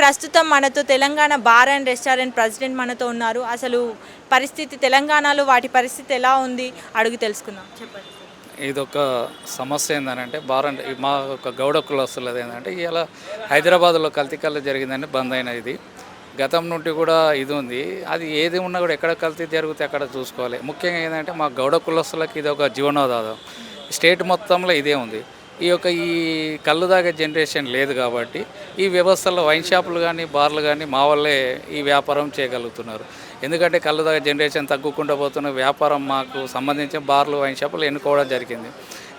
ప్రస్తుతం మనతో Telangana bar and restaurant president మనతో ఉన్నారు. అసలు పరిస్థితి తెలంగాణలో వాటి పరిస్థితి ఎలా ఉంది? అడుగు తెలుసుకుందాం. చెప్పండి. ఇది ఒక సమస్య ఏంటంటే బార్ అండ్ మా ఒక గౌడ కులస్తులది ఏంటంటే ఇలా హైదరాబాద్లో కల్తీ కళ్ళు జరిగిందని బంద్ అయిన ఇది. గతం నుండి కూడా ఇది ఉంది. అది ఏది ఉన్నా కూడా ఎక్కడ కల్తీ జరిగితే అక్కడ చూసుకోవాలి. ముఖ్యంగా ఏంటంటే మా గౌడ కులస్తులకి ఇది ఒక జీవనోదాదం. స్టేట్ మొత్తంలో ఇదే ఉంది. ఈ యొక్క ఈ కళ్ళు తాగే జనరేషన్ లేదు కాబట్టి ఈ వ్యవస్థలో వైన్ షాపులు కానీ బార్లు కానీ మా వాళ్ళే ఈ వ్యాపారం చేయగలుగుతున్నారు. ఎందుకంటే కళ్ళు తాగే జనరేషన్ తగ్గుకుంటూ పోతున్న వ్యాపారం మాకు సంబంధించిన బార్లు వైన్ షాపులు ఎన్నుకోవడం జరిగింది.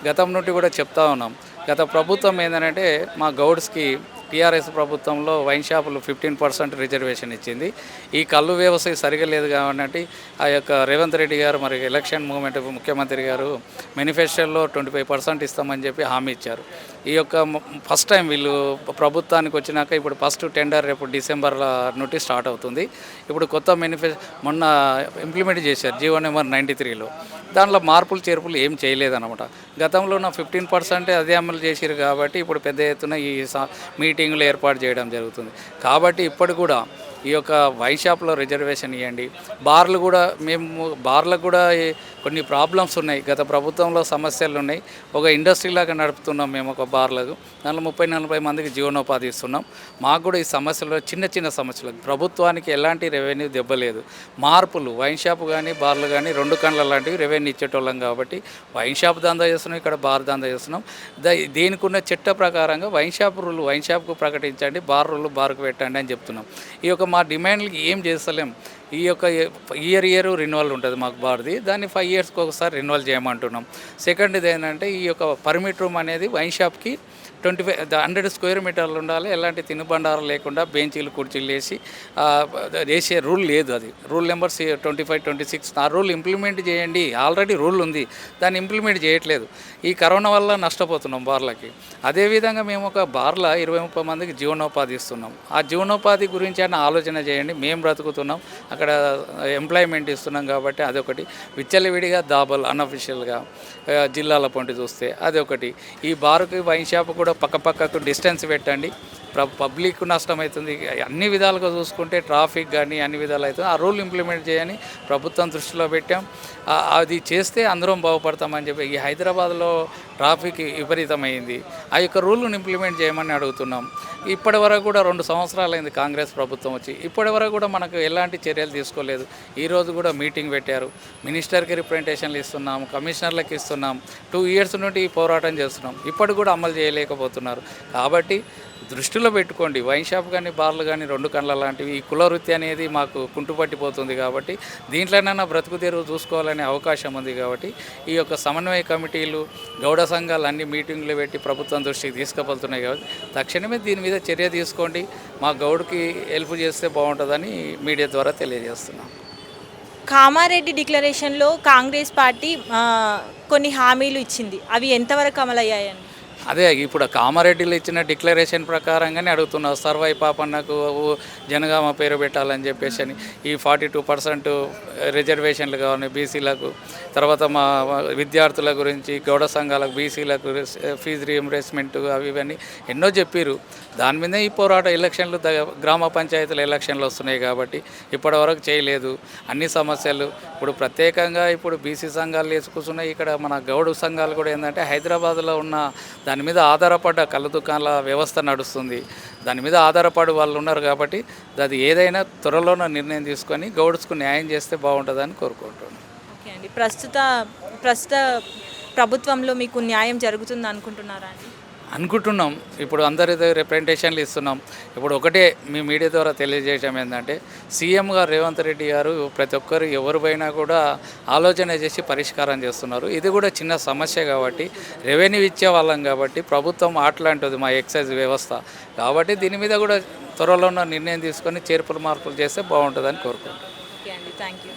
గతం నుండి కూడా చెప్తా ఉన్నాం. గత ప్రభుత్వం ఏంటంటే మా గౌడ్స్కి టీఆర్ఎస్ ప్రభుత్వంలో వైన్ షాపులు ఫిఫ్టీన్ పర్సెంట్ రిజర్వేషన్ ఇచ్చింది. ఈ కళ్ళు వ్యవసాయ సరిగా లేదు కాబట్టి ఆ యొక్క రేవంత్ రెడ్డి గారు మరి ఎలక్షన్ మూమెంట్ ముఖ్యమంత్రి గారు మేనిఫెస్టోలో ట్వంటీ ఫైవ్ పర్సెంట్ ఇస్తామని చెప్పి హామీ ఇచ్చారు. ఈ యొక్క ఫస్ట్ టైం వీళ్ళు ప్రభుత్వానికి వచ్చినాక ఇప్పుడు ఫస్ట్ టెండర్ రేపు డిసెంబర్ నుండి స్టార్ట్ అవుతుంది. ఇప్పుడు కొత్త మేనిఫెస్ మొన్న ఇంప్లిమెంట్ చేశారు జీవో నెంబర్ నైంటీ త్రీలో. దాంట్లో మార్పులు చేర్పులు ఏం చేయలేదన్నమాట. గతంలో ఉన్న ఫిఫ్టీన్ పర్సెంటే అదే అమలు చేశారు కాబట్టి ఇప్పుడు పెద్ద ఎత్తున ఈ సా- మీటింగ్లు ఏర్పాటు చేయడం జరుగుతుంది. కాబట్టి ఇప్పటి కూడా ఈ యొక్క వైన్ షాప్లో రిజర్వేషన్ ఇవ్వండి బార్లు కూడా మేము బార్లకు కూడా కొన్ని ప్రాబ్లమ్స్ ఉన్నాయి. గత ప్రభుత్వంలో సమస్యలు ఉన్నాయి. ఒక ఇండస్ట్రీ లాగా నడుపుతున్నాం మేము ఒక బార్లకు. దాంట్లో ముప్పై నలభై మందికి జీవనోపాధి ఇస్తున్నాం. మాకు కూడా ఈ సమస్యలు చిన్న చిన్న సమస్యలు. ప్రభుత్వానికి ఎలాంటి రెవెన్యూ దెబ్బలేదు. మార్పులు వైన్ షాప్ కానీ బార్లు కానీ రెండు కండ్ల లాంటివి రెవెన్యూ ఇచ్చేటోళ్ళం కాబట్టి వైన్ షాప్ దందా చేస్తున్నాం ఇక్కడ బార్ దందా చేస్తున్నాం. ద దీనికి ఉన్న చట్ట ప్రకారంగా వైన్ షాప్ రూల్ వైన్ షాప్కు ప్రకటించండి బార్ రూల్ బార్కు పెట్టండి అని చెప్తున్నాం. ఈ యొక్క మా డిమాండ్లకి ఏం చేస్తలేం. ఈ యొక్క ఇయర్ ఇయర్ రెన్యువల్ ఉంటుంది మాకు బార్ది. దాన్ని ఫైవ్ ఇయర్స్కి ఒకసారి రెన్యువల్ చేయమంటున్నాం. సెకండ్ ఇది ఏంటంటే ఈ యొక్క పర్మిట్ రూమ్ అనేది వైన్ షాప్కి ట్వంటీ ఫైవ్ హండ్రెడ్ స్క్వేర్ మీటర్లు ఉండాలి. ఎలాంటి తినుబండారం లేకుండా బెంచీలు కుర్చీలు వేసి వేసే రూల్ లేదు అది. Rule number twenty five twenty six ఆ రూల్ ఇంప్లిమెంట్ చేయండి. ఆల్రెడీ రూల్ ఉంది. దాన్ని ఇంప్లిమెంట్ చేయట్లేదు. ఈ కరోనా వల్ల నష్టపోతున్నాం బార్లకి. అదేవిధంగా మేము ఒక బార్ల ఇరవై ముప్పై మందికి జీవనోపాధి ఇస్తున్నాం. ఆ జీవనోపాధి గురించి అయినా ఆలోచన చేయండి. మేము బ్రతుకుతున్నాం. అక్కడ ఎంప్లాయ్మెంట్ ఇస్తున్నాం కాబట్టి అదొకటి. విచ్చలవిడిగా దాబల్ అన్అఫిషియల్గా జిల్లాల పంటి చూస్తే అదొకటి. ఈ బారుకి వైన్ షాప్ కూడా పక్క పక్కకు డిస్టెన్స్ పెట్టండి. పబ్లిక్ నష్టం అవుతుంది అన్ని విధాలుగా చూసుకుంటే ట్రాఫిక్ కానీ అన్ని విధాలు అవుతుంది. ఆ రూల్ ఇంప్లిమెంట్ చేయని ప్రభుత్వం దృష్టిలో పెట్టాం. అది చేస్తే అందరం బాగుపడతామని చెప్పి ఈ హైదరాబాద్లో ట్రాఫిక్ విపరీతమైంది. ఆ యొక్క రూల్ను ఇంప్లిమెంట్ చేయమని అడుగుతున్నాం. ఇప్పటి వరకు కూడా రెండు సంవత్సరాలైంది కాంగ్రెస్ ప్రభుత్వం వచ్చి. ఇప్పటి వరకు కూడా మనకు ఎలాంటి చర్యలు తీసుకోలేదు. ఈరోజు కూడా మీటింగ్ పెట్టారు. మినిస్టర్కి రిప్రజెంటేషన్లు ఇస్తున్నాం కమిషనర్లకు ఇస్తున్నాం. టూ ఇయర్స్ నుండి ఈ పోరాటం చేస్తున్నాం. ఇప్పటి కూడా అమలు చేయలేకపోతున్నారు. కాబట్టి దృష్టిలో పెట్టుకోండి. వైన్ షాప్ కానీ బార్లు కానీ రెండు కళ్ళ లాంటివి. ఈ కుల వృత్తి అనేది మాకు కుంటుపట్టిపోతుంది కాబట్టి దీంట్లోనైనా బ్రతుకు తెరువు చూసుకోవాలనే అవకాశం ఉంది కాబట్టి ఈ యొక్క సమన్వయ కమిటీలు గౌడ సంఘాలు అన్ని మీటింగ్లు పెట్టి ప్రభుత్వం దృష్టికి తీసుకుపోతున్నాయి కాబట్టి తక్షణమే దీని మీద చర్య తీసుకోండి. మా గౌడ్కి హెల్ప్ చేస్తే బాగుంటుందని మీడియా ద్వారా తెలియజేస్తున్నాం. కామారెడ్డి డిక్లరేషన్లో కాంగ్రెస్ పార్టీ కొన్ని హామీలు ఇచ్చింది. అవి ఎంతవరకు అమలయ్యాయండి? అదే ఇప్పుడు కామారెడ్డిలు ఇచ్చిన డిక్లరేషన్ ప్రకారంగానే అడుగుతున్నారు. సర్వై పాపన్నకు జనగామ పేరు పెట్టాలని చెప్పేసి అని. ఈ ఫార్టీ టూ పర్సెంట్ రిజర్వేషన్లు కావాలి బీసీలకు. తర్వాత మా విద్యార్థుల గురించి గౌడ సంఘాలకు బీసీలకు ఫీజు రీఎంబర్స్మెంట్ అవి ఇవన్నీ ఎన్నో చెప్పారు దాని మీదే ఈ పోరాటం ఎలక్షన్లు గ్రామ పంచాయతీల ఎలక్షన్లు వస్తున్నాయి కాబట్టి ఇప్పటివరకు చేయలేదు. అన్ని సమస్యలు ఇప్పుడు ప్రత్యేకంగా ఇప్పుడు బీసీ సంఘాలు వేసుకున్నాయి ఇక్కడ మన గౌడ సంఘాలు కూడా ఏంటంటే హైదరాబాద్లో ఉన్న దాని మీద ఆధారపడ్డ కళ్ళ దుకాణాల వ్యవస్థ నడుస్తుంది. దాని మీద ఆధారపడి వాళ్ళు ఉన్నారు కాబట్టి అది ఏదైనా త్వరలోనే నిర్ణయం తీసుకొని గౌడ్స్కు న్యాయం చేస్తే బాగుంటుందని కోరుకుంటున్నాను. ఓకే అండి. ప్రస్తుత ప్రస్తుత ప్రభుత్వంలో మీకు న్యాయం జరుగుతుంది అనుకుంటున్నారా అండి? అనుకుంటున్నాం. ఇప్పుడు అందరి దగ్గర రిప్రజెంటేషన్లు ఇస్తున్నాం. ఇప్పుడు ఒకటే మీ మీడియా ద్వారా తెలియజేయడం ఏంటంటే సీఎం గారు రేవంత్ రెడ్డి గారు ప్రతి ఒక్కరు ఎవరు కూడా ఆలోచన చేసి పరిష్కారం చేస్తున్నారు. ఇది కూడా చిన్న సమస్య కాబట్టి రెవెన్యూ ఇచ్చే వాళ్ళం కాబట్టి ప్రభుత్వం అట్లాంటిది మా ఎక్సైజ్ వ్యవస్థ. కాబట్టి దీని మీద కూడా త్వరలో నిర్ణయం తీసుకొని చేర్పులు మార్పులు చేస్తే బాగుంటుందని కోరుకుంటున్నాం. Thank you